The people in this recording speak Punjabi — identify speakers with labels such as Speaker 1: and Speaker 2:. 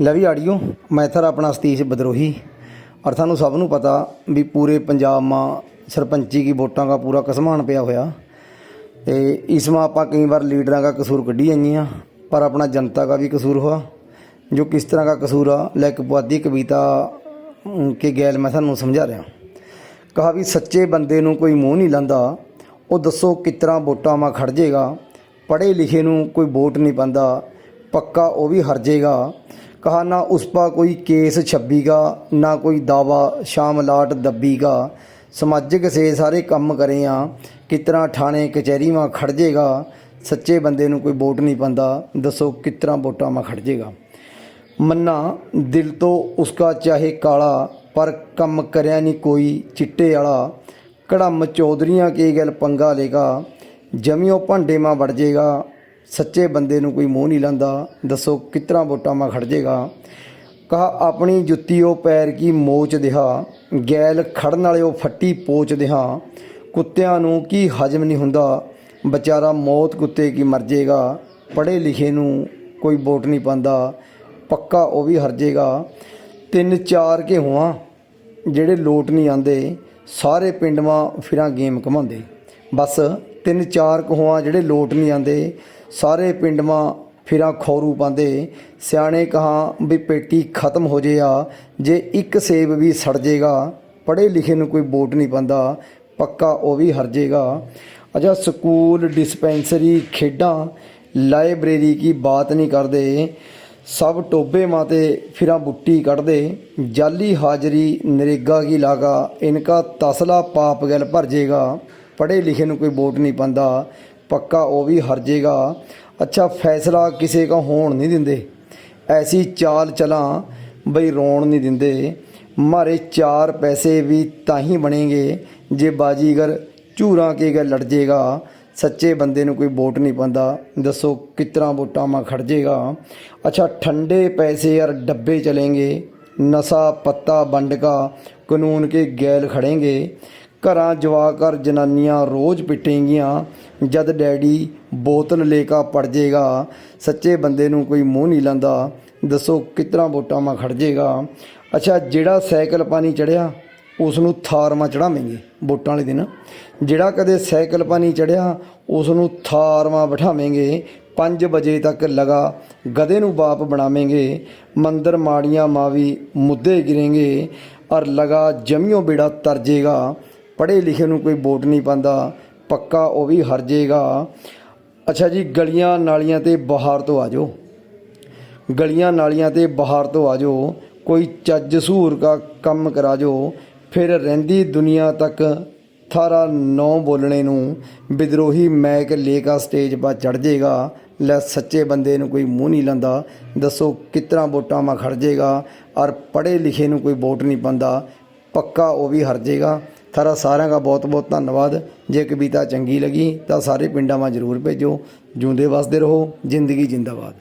Speaker 1: ਲਵੀ ਆਡੀਓ ਮੈਂ ਥਰ ਆਪਣਾ ਸਤੀਸ਼ ਬਦਰੋਹੀ ਔਰ ਸਾਨੂੰ ਸਭ ਨੂੰ ਪਤਾ ਵੀ ਪੂਰੇ ਪੰਜਾਬ ਮਾ ਸਰਪੰਚੀ ਕੀ ਵੋਟਾਂ ਦਾ ਪੂਰਾ ਕਸਮਾਨ ਪਿਆ ਹੋਇਆ। ਤੇ ਇਸ ਮਾ ਆਪਾਂ ਕਈ ਵਾਰ ਲੀਡਰਾਂ ਦਾ ਕਸੂਰ ਕੱਢੀ ਜਾਂਦੀਆਂ ਪਰ ਆਪਣਾ ਜਨਤਾ ਦਾ ਵੀ ਕਸੂਰ ਹੋਆ, ਜੋ ਕਿਸ ਤਰ੍ਹਾਂ ਦਾ ਕਸੂਰ ਆ, ਲੈ ਇੱਕ ਪੁਆਦੀ ਕਵਿਤਾ ਕੇ ਗੈਲ ਮੈਂ ਤੁਹਾਨੂੰ ਸਮਝਾ ਰਿਹਾ। ਕਹਾ ਵੀ ਸੱਚੇ ਬੰਦੇ ਨੂੰ ਕੋਈ ਮੂੰਹ ਨਹੀਂ ਲੰਦਾ, ਉਹ ਦੱਸੋ ਕਿਤਰਾ ਵੋਟਾਂ ਮਾ ਖੜ ਜੇਗਾ, ਪੜ੍ਹੇ ਲਿਖੇ ਨੂੰ ਕੋਈ ਵੋਟ ਨਹੀਂ ਪੰਦਾ, ਪੱਕਾ ਉਹ ਵੀ ਹਰ ਜੇਗਾ। ਕਹਾ ਨਾ ਉਸ ਪਾ ਕੋਈ ਕੇਸ ਛੱਬੀਗਾ, ਨਾ ਕੋਈ ਦਾਵਾ ਸ਼ਾਮ ਲਾਟ ਦੱਬੀਗਾ। ਸਮਾਜਿਕ ਸੇ ਸਾਰੇ ਕੰਮ ਕਰੇ ਆ ਕਿਸ ਤਰ੍ਹਾਂ ਥਾਣੇ ਕਚਹਿਰੀ ਮਾ ਖੜ ਜਾਏਗਾ ਸੱਚੇ ਬੰਦੇ ਨੂੰ ਕੋਈ ਵੋਟ ਨਹੀਂ ਪਾਉਂਦਾ, ਦੱਸੋ ਕਿਸ ਤਰ੍ਹਾਂ ਵੋਟਾਂ ਮਾ ਖੜ ਜੇਗਾ। ਮੰਨਾ, ਦਿਲ ਤੋਂ ਉਸਕਾ ਚਾਹੇ ਕਾਲਾ, ਪਰ ਕੰਮ ਕਰਿਆ ਨਹੀਂ ਕੋਈ ਚਿੱਟੇ ਵਾਲਾ ਕੜਮ ਚੌਧਰੀਆਂ ਕੇ ਗੱਲ ਪੰਗਾ ਲੇਗਾ, ਜਮਿਓ ਭਾਂਡੇ ਮਾ ਵੜ ਜਾਏਗਾ ਸੱਚੇ ਬੰਦੇ ਨੂੰ ਕੋਈ ਮੂੰਹ ਨਹੀਂ ਲਾਂਦਾ, ਦੱਸੋ ਕਿਤਨਾ ਵੋਟਾਂ ਮਾ ਖੜ ਜਾਏਗਾ ਕਹਾ, ਆਪਣੀ ਜੁੱਤੀ ਉਹ ਪੈਰ ਕੀ ਮੋਚ ਦਿਹਾ, ਗੈਲ ਖੜਨ ਵਾਲੇ ਉਹ ਫੱਟੀ ਪੋਚ ਦਿਹਾ। ਕੁੱਤਿਆਂ ਨੂੰ ਕੀ ਹਜਮ ਨਹੀਂ ਹੁੰਦਾ, ਵਿਚਾਰਾ ਮੌਤ ਕੁੱਤੇ ਕੀ ਮਰ ਜਾਏਗਾ ਪੜ੍ਹੇ ਲਿਖੇ ਨੂੰ ਕੋਈ ਵੋਟ ਨਹੀਂ ਪਾਉਂਦਾ ਪੱਕਾ ਉਹ ਵੀ ਹਰ ਜਾਏਗਾ ਤਿੰਨ ਚਾਰ ਕੇ ਹੋਵਾਂ, ਜਿਹੜੇ ਲੋਟ ਨਹੀਂ ਆਂਦੇ, ਸਾਰੇ ਪਿੰਡ ਮਾ ਫਿਰਾਂ ਗੇਮ ਘਮਾਉਂਦੇ। ਬਸ ਤਿੰਨ ਚਾਰ ਕੁ ਜਿਹੜੇ ਲੋਟ ਨਹੀਂ ਆਂਦੇ ਸਾਰੇ ਪਿੰਡ ਫਿਰਾਂ ਖੌਰੂ ਪਾਉਂਦੇ। ਸਿਆਣੇ ਕਹਾ ਵੀ ਪੇਟੀ ਖਤਮ ਹੋ ਜੇ ਆ, ਜੇ ਇੱਕ ਸੇਬ ਵੀ ਸੜ ਜੇਗਾ, ਪੜ੍ਹੇ ਲਿਖੇ ਨੂੰ ਕੋਈ ਵੋਟ ਨਹੀਂ ਪਾਉਂਦਾ, ਪੱਕਾ ਉਹ ਵੀ ਹਰ ਜਾਏਗਾ ਅੱਛਾ ਸਕੂਲ ਡਿਸਪੈਂਸਰੀ ਖੇਡਾਂ, ਲਾਇਬ੍ਰੇਰੀ ਕੀ ਬਾਤ ਨਹੀਂ ਕਰਦੇ। ਸਭ ਟੋਬੇ ਮਾਤੇ ਫਿਰਾਂ ਬੁੱਟੀ ਕੱਢਦੇ। ਜਾਲੀ ਹਾਜ਼ਰੀ ਨਰੇਗਾ ਕੀ ਲਾਗਾ, ਇਨਕਾ ਤਸਲਾ ਪਾਪ ਗੈਲ ਭਰ ਜੇਗਾ। ਪੜ੍ਹੇ ਲਿਖੇ ਨੂੰ ਕੋਈ ਵੋਟ ਨਹੀਂ ਪਾਉਂਦਾ। ਪੱਕਾ ਉਹ ਵੀ ਹਰ जाएगा ਅੱਛਾ, ਫੈਸਲਾ ਕਿਸੇ का ਹੋਣ ਨਹੀਂ ਦਿੰਦੇ। ਐਸੀ ਚਾਲ चला ਬਈ ਰੋਣ ਨਹੀਂ ਦਿੰਦੇ। ਮਾਰੇ ਚਾਰ ਪੈਸੇ ਵੀ ਤਾਂ ਹੀ ਬਣੇਗੇ ਜੇ ਬਾਜੀਗਰ ਝੂਰਾ ਕੇ ਗਾ ਲੜ ਜੇਗਾ। ਸੱਚੇ ਬੰਦੇ ਨੂੰ ਕੋਈ ਵੋਟ ਨਹੀਂ ਪੰਦਾ ਦੱਸੋ ਕਿਤਨਾ ਵੋਟਾਂ ਮਾ ਖੜ ਜੇਗਾ। ਅੱਛਾ, ਠੰਡੇ ਪੈਸੇ ਯਾਰ ਡੱਬੇ ਚਲेंगे ਨਸਾ ਪੱਤਾ ਵੰਡ ਕਾਨੂੰਨ ਕੇ ਗੈਲ ਖੜेंगे ਘਰਾਂ ਜਵਾਕਰ ਜਨਾਨੀਆਂ ਰੋਜ਼ ਪਿੱਟੇਂਗੀਆਂ, ਜਦ ਡੈਡੀ ਬੋਤਲ ਲੈ ਕੇ ਪੜ ਜੇਗਾ, ਸੱਚੇ ਬੰਦੇ ਨੂੰ ਕੋਈ ਮੂੰਹ ਨਹੀਂ ਲਾਂਦਾ ਦੱਸੋ ਕਿਤਨਾ ਵੋਟਾਂ ਮਾ ਖੜ ਜੇਗਾ। ਅੱਛਾ, ਜਿਹੜਾ ਸਾਈਕਲ ਪਾਣੀ ਚੜਿਆ ਉਸ ਨੂੰ ਥਾਰ ਮਾ ਚੜਾਵਾਂਗੇ ਵੋਟਾਂ ਵਾਲੇ ਦਿਨ। ਜਿਹੜਾ ਕਦੇ ਸਾਈਕਲ ਪਾਣੀ ਚੜਿਆ ਉਸ ਨੂੰ ਥਾਰ ਮਾ ਬਿਠਾਵਾਂਗੇ 5 ਵਜੇ ਤੱਕ ਲਗਾ ਗਧੇ ਨੂੰ ਬਾਪ ਬਣਾਵੇਂਗੇ, ਮੰਦਰ ਮਾੜੀਆਂ ਮਾਵੀ ਮੁੱਦੇ ਗਿਰੇਂਗੇ ਔਰ ਲਗਾ ਜਮਿਓ ਬੇੜਾ ਤਰਜੇਗਾ ਪੜ੍ਹੇ ਲਿਖੇ ਨੂੰ ਕੋਈ ਵੋਟ ਨਹੀਂ ਪਾਉਂਦਾ, ਪੱਕਾ ਉਹ ਵੀ ਹਰ ਜਾਏਗਾ। ਅੱਛਾ ਜੀ, ਗਲੀਆਂ ਨਾਲੀਆਂ ਤੇ ਬਾਹਰ ਤੋਂ ਆ ਜਾਓ। ਗਲੀਆਂ ਨਾਲੀਆਂ ਤੇ ਬਾਹਰ ਤੋਂ ਆ ਜਾਓ, ਕੋਈ ਚੱਜ ਸਹੂਰ ਦਾ ਕੰਮ ਕਰਾ ਜੋ ਫਿਰ ਰਹਿੰਦੀ ਦੁਨੀਆ ਤੱਕ ਥਾਰਾ ਨੌ ਬੋਲਣੇ ਨੂੰ, ਵਿਦਰੋਹੀ ਮੈਕ ਲੇਕਾ ਸਟੇਜ 'ਪਾ ਚੜ ਜਾਏਗਾ। ਲੈ ਸੱਚੇ ਬੰਦੇ ਨੂੰ ਕੋਈ ਮੂੰਹ ਨਹੀਂ ਲੰਦਾ ਦੱਸੋ ਕਿਤਨਾ ਵੋਟਾਂ ਮਾ ਖੜ ਜਾਏਗਾ, ਔਰ ਪੜ੍ਹੇ ਲਿਖੇ ਨੂੰ ਕੋਈ ਵੋਟ ਨਹੀਂ ਪਾਉਂਦਾ, ਪੱਕਾ ਉਹ ਵੀ ਹਰ ਜਾਏਗਾ। ਥਾਰਾ ਸਾਰਿਆਂ ਦਾ ਬਹੁਤ ਬਹੁਤ ਧੰਨਵਾਦ। ਜੇ ਕਵਿਤਾ ਚੰਗੀ ਲੱਗੀ ਤਾਂ ਸਾਰੇ ਪਿੰਡਾਂ ਮਾ ਜ਼ਰੂਰ ਭੇਜੋ। ਜਿਉਂਦੇ ਵਸਦੇ ਰਹੋ, ਜ਼ਿੰਦਗੀ ਜਿੰਦਾਬਾਦ।